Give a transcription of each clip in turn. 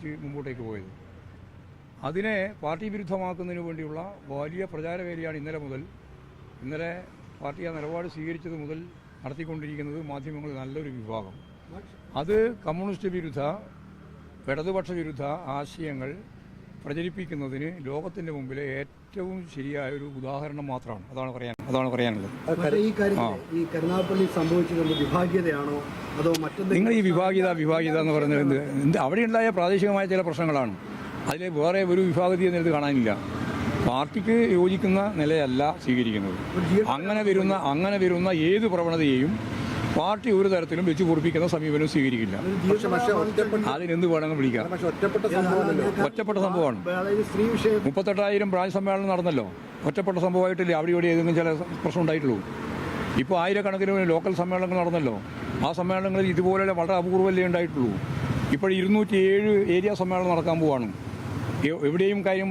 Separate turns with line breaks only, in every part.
സ്വീകരിച്ച് മുമ്പോട്ടേക്ക് പോയത്. അതിനെ പാർട്ടി വിരുദ്ധമാക്കുന്നതിന് വേണ്ടിയുള്ള വലിയ പ്രചാരവേലിയാണ് ഇന്നലെ മുതൽ ഇന്നലെ പാർട്ടി ആ നിലപാട് സ്വീകരിച്ചത് മുതൽ നടത്തിക്കൊണ്ടിരിക്കുന്നത് മാധ്യമങ്ങൾ നല്ലൊരു വിഭാഗം. അത് കമ്മ്യൂണിസ്റ്റ് വിരുദ്ധ ഇടതുപക്ഷ വിരുദ്ധ ആശയങ്ങൾ പ്രചരിപ്പിക്കുന്നതിന് ലോകത്തിന്റെ മുമ്പിലെ ഏറ്റവും ശരിയായ ഒരു ഉദാഹരണം മാത്രമാണ്. അതാണ് പറയാൻ അതാണ് പറയാനുള്ളത്.
ഈ കാര്യത്തിൽ ഈ കരുനാഗപ്പള്ളി സംഭവിച്ചത് വിഭാഗീയതയാണോ? അതോ മറ്റെന്തെങ്കിലും
നിങ്ങൾ ഈ വിഭാഗീയത വിഭാഗീയത എന്ന് പറയുന്നത് എന്ത്? എന്ത് അവിടെ ഉണ്ടായ പ്രാദേശികമായ ചില പ്രശ്നങ്ങളാണ്. അതിൽ വേറെ ഒരു വിഭാഗീയത എന്നത് കാണാനില്ല. പാർട്ടിക്ക് യോജിക്കുന്ന നിലയല്ല സ്വീകരിക്കുന്നത്. അങ്ങനെ വരുന്ന അങ്ങനെ വരുന്ന ഏത് പ്രവണതയെയും പാർട്ടി ഒരു തരത്തിലും വെച്ച് പൊറിപ്പിക്കുന്ന സമീപനം സ്വീകരിക്കില്ല.
പക്ഷെ പക്ഷെ ഒറ്റപ്പെട്ട
അതിനെന്ത് വേണമെങ്കിൽ വിളിക്കാം.
ഒറ്റപ്പെട്ട
സംഭവമാണ്.
സ്ത്രീ വിഷയം
മുപ്പത്തെട്ടായിരം പ്രായ സമ്മേളനം നടന്നല്ലോ. ഒറ്റപ്പെട്ട സംഭവമായിട്ടില്ലേ? അവിടെ ഇവിടെ ഏതെങ്കിലും ചില പ്രശ്നം ഉണ്ടായിട്ടുള്ളൂ. ഇപ്പോൾ ആയിരക്കണക്കിന് ലോക്കൽ സമ്മേളനങ്ങൾ നടന്നല്ലോ. ആ സമ്മേളനങ്ങളിൽ ഇതുപോലെ വളരെ അപൂർവമല്ലേ ഉണ്ടായിട്ടുള്ളൂ. ഇപ്പോൾ ഇരുന്നൂറ്റി ഏഴ് ഏരിയ സമ്മേളനം നടക്കാൻ പോവാണ്. എവിടെയും കാര്യം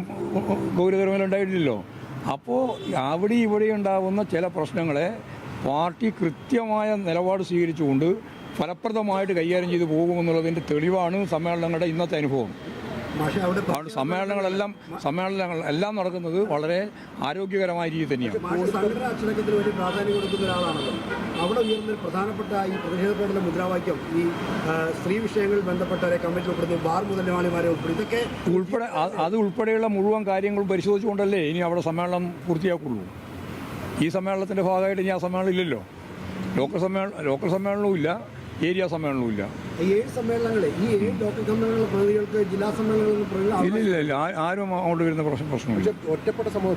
ഗൗരവകരമായി ഉണ്ടായിട്ടില്ലല്ലോ. അപ്പോൾ അവിടെ ഇവിടെ ഉണ്ടാകുന്ന ചില പ്രശ്നങ്ങളെ പാർട്ടി കൃത്യമായ നിലപാട് സ്വീകരിച്ചുകൊണ്ട് ഫലപ്രദമായിട്ട് കൈകാര്യം ചെയ്തു പോകുമെന്നുള്ളതിന്റെ തെളിവാണ് സമ്മേളനങ്ങളുടെ ഇന്നത്തെ അനുഭവം. അതുകൊണ്ട് സമ്മേളനങ്ങളെല്ലാം സമ്മേളനങ്ങൾ എല്ലാം നടക്കുന്നത് വളരെ ആരോഗ്യകരമായ രീതി തന്നെയാണ്.
വേണ്ടി പ്രാധാന്യം കൊടുക്കുന്ന ഒരാളാണല്ലോ. അവിടെ ഉയർന്ന പ്രധാനപ്പെട്ട ഈ പ്രതിഷേധപ്പെടുന്ന മുദ്രാവാക്യം ഈ സ്ത്രീ വിഷയങ്ങളിൽ ബന്ധപ്പെട്ടവരെ കമ്മിറ്റി ഉൾപ്പെടുന്നു ബാർ മുതലാളിമാരെ ഉൾപ്പെടുന്നു ഇതൊക്കെ
ഉൾപ്പെടെ അത് ഉൾപ്പെടെയുള്ള മുഴുവൻ കാര്യങ്ങളും പരിശോധിച്ചുകൊണ്ടല്ലേ ഇനി അവിടെ സമ്മേളനം പൂർത്തിയാക്കുള്ളൂ. ഈ സമ്മേളനത്തിന്റെ ഭാഗമായിട്ട് ഇനി ആ സമ്മേളനം ഇല്ലല്ലോ. ലോക്കൽ സമ്മേളനം ലോക്കൽ സമ്മേളനവും ഇല്ല ഏരിയ സമ്മേളനവും ഇല്ല. ഇല്ല ഇല്ല ഇല്ല. ആരും അങ്ങോട്ട് വരുന്ന പ്രശ്നം പ്രശ്നമില്ല.
പക്ഷെ ഒറ്റപ്പെട്ട സംഭവം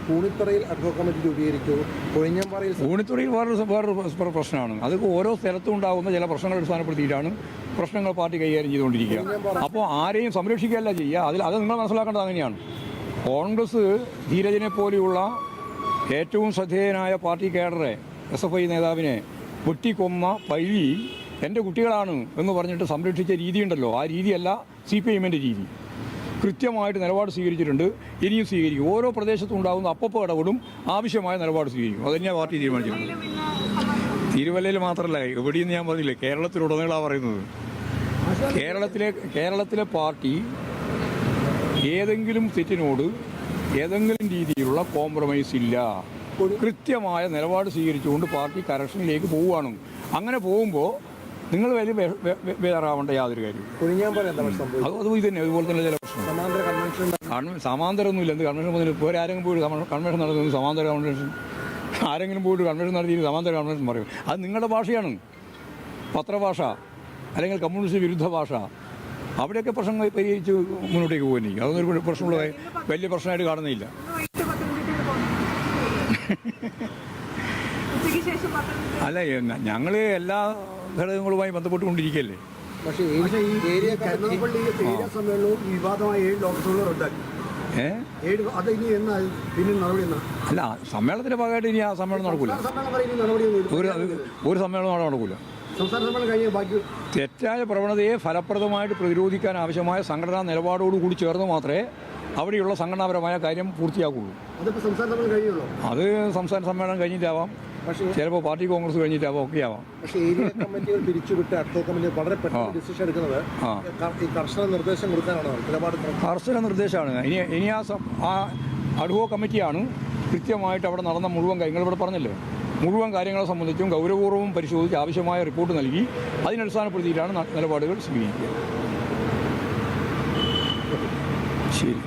കമ്മിറ്റി രൂപീകരിച്ചു കൊഴിഞ്ഞമ്പാറയിൽ
ഊണിത്തുറയിൽ വേറൊരു വേറൊരു പ്ര- പ്രശ്നമാണ്. അത് ഓരോ സ്ഥലത്തും ഉണ്ടാകുന്ന ചില പ്രശ്നങ്ങൾ അടിസ്ഥാനപ്പെടുത്തിയിട്ടാണ് പ്രശ്നങ്ങൾ പാർട്ടി കൈകാര്യം ചെയ്തുകൊണ്ടിരിക്കുക. അപ്പോൾ ആരെയും സംരക്ഷിക്കുകയല്ല ചെയ്യുക. അതിൽ അത് നിങ്ങൾ മനസ്സിലാക്കേണ്ടത് അങ്ങനെയാണ്. കോൺഗ്രസ് ധീരജനെ പോലെയുള്ള ഏറ്റവും ശ്രദ്ധേയനായ പാർട്ടി കേഡറെ എസ് എഫ് ഐ നേതാവിനെ വെട്ടിക്കൊന്ന പഴി എന്റെ കുട്ടികളാണ് എന്ന് പറഞ്ഞിട്ട് സംരക്ഷിച്ച രീതിയുണ്ടല്ലോ. ആ രീതിയല്ല സി പി എമ്മിന്റെ രീതി. കൃത്യമായിട്ട് നിലപാട് സ്വീകരിച്ചിട്ടുണ്ട്. ഇനിയും സ്വീകരിക്കും. ഓരോ പ്രദേശത്തും ഉണ്ടാകുന്ന അപ്പപ്പോൾ ഇടപെടും. ആവശ്യമായ നിലപാട് സ്വീകരിക്കും. അത് തന്നെയാണ് പാർട്ടി തീരുമാനിച്ചിട്ടുണ്ട് തിരുവല്ലയിൽ മാത്രമല്ല എവിടെയെന്ന് ഞാൻ പറഞ്ഞില്ലേ കേരളത്തിലുടനീളാണ് പറയുന്നത്. കേരളത്തിലെ കേരളത്തിലെ പാർട്ടി ഏതെങ്കിലും തെറ്റിനോട് ഏതെങ്കിലും രീതിയിലുള്ള കോംപ്രമൈസ് ഇല്ല. ഒരു കൃത്യമായ നിലപാട് സ്വീകരിച്ചുകൊണ്ട് പാർട്ടി കറക്ഷനിലേക്ക് പോവുകയാണ്. അങ്ങനെ പോകുമ്പോൾ നിങ്ങൾ വലിയ വേറാവേണ്ട യാതൊരു കാര്യം
കൊഴിഞ്ഞാമ്പാറ എന്താ പക്ഷെ സംഭവിച്ചത്?
അത് ഇത് തന്നെ അതുപോലെ തന്നെ ചില പ്രശ്നം സമാന്തരമൊന്നുമില്ല. എന്ത് കൺവെൻഷൻ വന്നിട്ട് ഇപ്പോൾ ആരെങ്കിലും പോയിട്ട് കൺവെൻഷൻ നടത്തുന്നത് സമാന്തര കൺവെൻഷൻ ആരെങ്കിലും പോയിട്ട് കൺവെൻഷൻ നടത്തിയിട്ട് സമാന്തര കൺവെൻഷൻ പറയും. അത് നിങ്ങളുടെ ഭാഷയാണ്. പത്രഭാഷ. അല്ലെങ്കിൽ കമ്മ്യൂണിസ്റ്റ് വിരുദ്ധ ഭാഷ. അവിടെയൊക്കെ പ്രശ്നങ്ങൾ പരിഹരിച്ച് മുന്നോട്ടേക്ക് പോകുന്നില്ല അതൊന്നും ഒരു പ്രശ്നമുള്ള വലിയ പ്രശ്നമായിട്ട് കാണുന്നില്ല. അല്ല ഞങ്ങൾ എല്ലാ ഘടകങ്ങളുമായി ബന്ധപ്പെട്ടുകൊണ്ടിരിക്കുകയല്ലേ
പക്ഷേ ഏരിയ
കരുനാഗപ്പള്ളി ഏരിയ സമ്മേളനവും വിവാദമായ ഏഴ് റദ്ദാക്കി
അല്ല സമ്മേളനത്തിന്റെ ഭാഗമായിട്ട് ഇനി ആ സമ്മേളനം
നടക്കൂല.
ഒരു. സമ്മേളനം അവിടെ നടക്കില്ല
സംസ്ഥാന സമ്മേളനം കഴിഞ്ഞ ബാക്കി
തെറ്റായ പ്രവണതയെ ഫലപ്രദമായിട്ട് പ്രതിരോധിക്കാൻ ആവശ്യമായ സംഘടനാ നിലപാടോടുകൂടി ചേർന്ന് മാത്രമേ അവിടെയുള്ള സംഘടനാപരമായ കാര്യം പൂർത്തിയാക്കുള്ളൂ.
അതിപ്പോ സംസ്ഥാന സമ്മേളനം കഴിഞ്ഞുള്ളൂ?
അത് സംസ്ഥാന സമ്മേളനം കഴിഞ്ഞിട്ടാവാം. ചിലപ്പോൾ പാർട്ടി കോൺഗ്രസ് കഴിഞ്ഞിട്ടാവാം ഒക്കെ ആവാം
പക്ഷേ ഏരിയ കമ്മിറ്റികൾ പിരിച്ചുവിട്ട് അഡ്വോ കമ്മിറ്റി വളരെ പെട്ടെന്ന് ഡിസിഷൻ എടുക്കുന്നത് ഈ കർശന നിർദ്ദേശം കൊടുക്കാനാണ് നിലപാട്
കർശന നിർദ്ദേശമാണ്. ഇനി ഇനി ആ അഡ്ഹോ കമ്മിറ്റിയാണ് കൃത്യമായിട്ട് അവിടെ നടന്ന മുഴുവൻ കാര്യങ്ങൾ ഇവിടെ പറഞ്ഞല്ലോ? മുഴുവൻ കാര്യങ്ങളെ സംബന്ധിച്ചും ഗൗരവപൂർവം പരിശോധിച്ച് ആവശ്യമായ റിപ്പോർട്ട് നൽകി. അതിനടിസ്ഥാനപ്പെടുത്തിയിട്ടാണ് നിലപാടുകൾ സ്വീകരിക്കുക. ശരി.